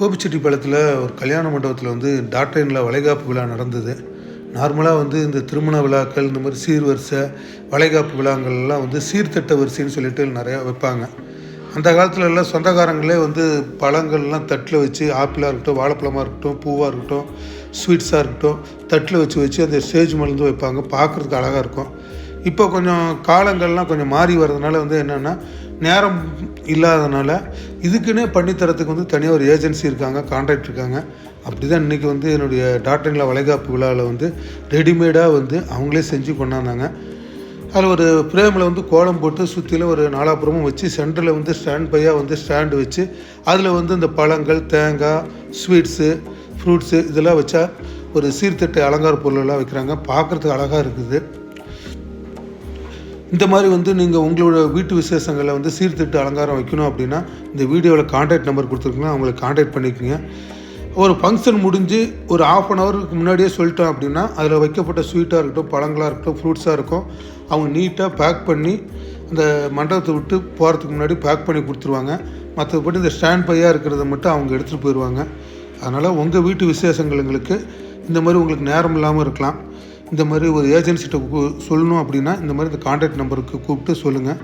கோபிச்செட்டிப்பாளையத்தில் ஒரு கல்யாண மண்டபத்தில் வந்து டாக்டரினில் வளைகாப்பு விழா நடந்தது. நார்மலாக வந்து இந்த திருமண விழாக்கள் இந்த மாதிரி சீர்வரிசை வளைகாப்பு விழாங்கள்லாம் வந்து சீர்திட்ட வரிசைன்னு சொல்லிட்டு நிறையா வைப்பாங்க. அந்த காலத்துல எல்லாம் சொந்தக்காரங்களே வந்து பழங்கள்லாம் தட்டில் வச்சு ஆப்பிளாக இருக்கட்டும் வாழைப்பழமாக இருக்கட்டும் பூவாக இருக்கட்டும் ஸ்வீட்ஸாக இருக்கட்டும் தட்டில் வச்சு வச்சு அந்த ஸ்டேஜ் மலர்ந்து வைப்பாங்க. பார்க்குறதுக்கு அழகாக இருக்கும். இப்போ கொஞ்சம் காலங்கள்லாம் கொஞ்சம் மாறி வர்றதுனால வந்து என்னென்னா நேரம் இல்லாதனால இதுக்குன்னே பண்ணித்தரத்துக்கு வந்து தனியாக ஒரு ஏஜென்சி இருக்காங்க கான்ட்ராக்ட் இருக்காங்க. அப்படி தான் இன்றைக்கி வந்து என்னுடைய டாக்டரில் வளைகாப்பு விழாவில் வந்து ரெடிமேடாக வந்து அவங்களே செஞ்சு கொண்டாந்தாங்க. அதில் ஒரு ஃப்ரேமில் வந்து கோலம் போட்டு சுற்றிலும் ஒரு நாலாப்புறமும் வச்சு சென்டரில் வந்து ஸ்டாண்ட் பையாக வந்து ஸ்டாண்டு வச்சு அதில் வந்து இந்த பழங்கள் தேங்காய் ஸ்வீட்ஸு ஃப்ரூட்ஸு இதெல்லாம் வச்சா ஒரு சீர்தட்டு அலங்கார பொருளெல்லாம் வைக்கிறாங்க. பார்க்குறதுக்கு அழகாக இருக்குது. இந்த மாதிரி வந்து நீங்கள் உங்களோட வீட்டு விசேஷங்களை வந்து சீர்திட்டு அலங்காரம் வைக்கணும் அப்படின்னா இந்த வீடியோவில் காண்டாக்ட் நம்பர் கொடுத்துருக்கீங்க அவங்களை காண்டாக்ட் பண்ணிக்கோங்க. ஒரு ஃபங்க்ஷன் முடிஞ்சு ஒரு ஆஃப் அன் ஹவருக்கு முன்னாடியே சொல்லிட்டோம் அப்படின்னா அதில் வைக்கப்பட்ட ஸ்வீட்டாக இருக்கட்டும் பழங்களாக இருக்கட்டும் ஃப்ரூட்ஸாக இருக்கும் அவங்க நீட்டாக பேக் பண்ணி அந்த மண்டபத்தை விட்டு போகிறதுக்கு முன்னாடி பேக் பண்ணி கொடுத்துருவாங்க. மற்றபடி இந்த ஸ்டாண்ட் பையாக இருக்கிறத மட்டும் அவங்க எடுத்துகிட்டு போயிடுவாங்க அதனால் உங்கள் வீட்டு விசேஷங்களுக்கு இந்த மாதிரி உங்களுக்கு நேரம் இல்லாமல் இருக்கலாம். இந்த மாதிரி ஒரு ஏஜென்சிட்ட சொல்லணும் அப்படின்னா இந்த மாதிரி இந்த கான்டாக்ட் நம்பருக்கு கூப்பிட்டு சொல்லுங்கள்